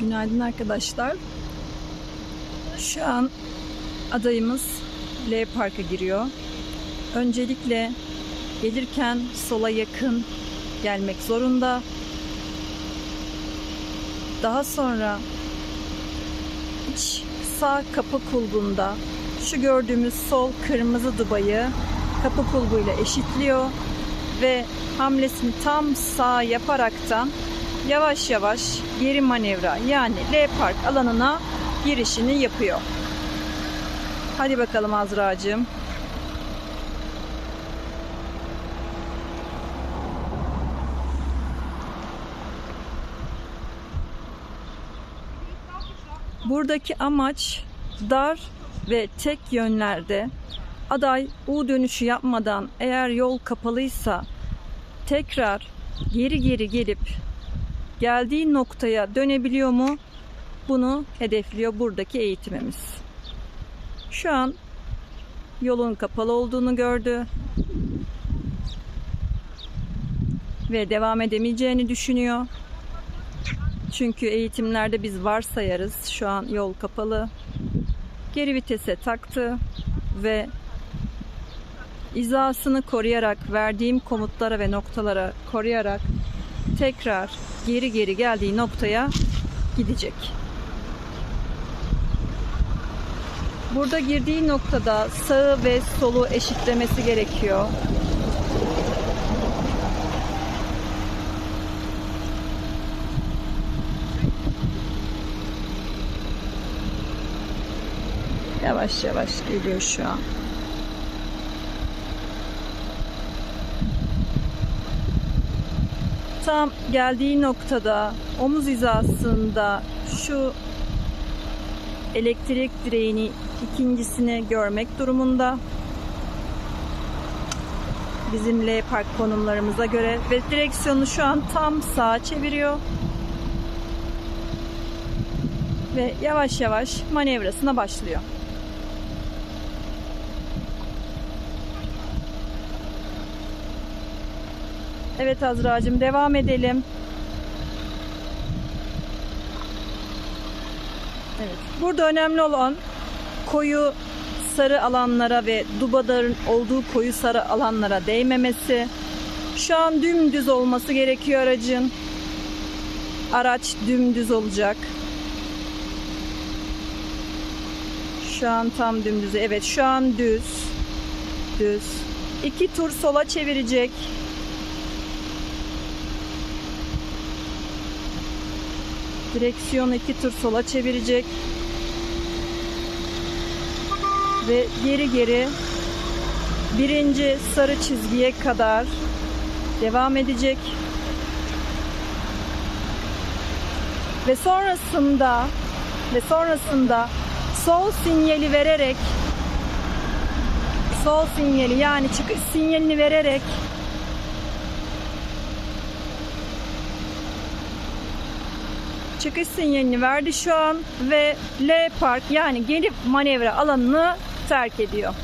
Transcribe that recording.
Günaydın arkadaşlar. Şu an adayımız L Park'a giriyor. Öncelikle gelirken sola yakın gelmek zorunda. Daha sonra iç sağ kapı kulbunda şu gördüğümüz sol kırmızı dubayı kapı kulbuyla eşitliyor ve hamlesini tam sağ yaparaktan yavaş yavaş geri manevra yani L park alanına girişini yapıyor. Hadi bakalım Azra'cığım. Buradaki amaç dar ve tek yönlerde aday U dönüşü yapmadan eğer yol kapalıysa tekrar geri geri gelip geldiği noktaya dönebiliyor mu? Bunu hedefliyor buradaki eğitimimiz. Şu an yolun kapalı olduğunu gördü ve devam edemeyeceğini düşünüyor. Çünkü eğitimlerde biz varsayarız. Şu an yol kapalı. Geri vitese taktı ve izasını koruyarak, verdiğim komutlara ve noktalara koruyarak tekrar geri geri geldiği noktaya gidecek. Burada girdiği noktada sağı ve solu eşitlemesi gerekiyor. Yavaş yavaş geliyor şu an. Tam geldiği noktada omuz hizasında şu elektrik direğini ikincisini görmek durumunda. Bizim L park konumlarımıza göre ve direksiyonu şu an tam sağa çeviriyor. Ve yavaş yavaş manevrasına başlıyor. Evet Azra'cığım devam edelim. Evet. Burada önemli olan koyu sarı alanlara ve dubadarın olduğu koyu sarı alanlara değmemesi. Şu an dümdüz olması gerekiyor aracın. Araç dümdüz olacak. Şu an tam dümdüz. Evet şu an düz. Düz. İki tur sola çevirecek. Direksiyon iki tur sola çevirecek. Ve geri geri birinci sarı çizgiye kadar devam edecek. Ve sonrasında ve sonrasında sol sinyali vererek sol sinyali yani çıkış sinyalini vererek çıkış sinyalini verdi şu an ve L park yani gelip manevra alanını terk ediyor.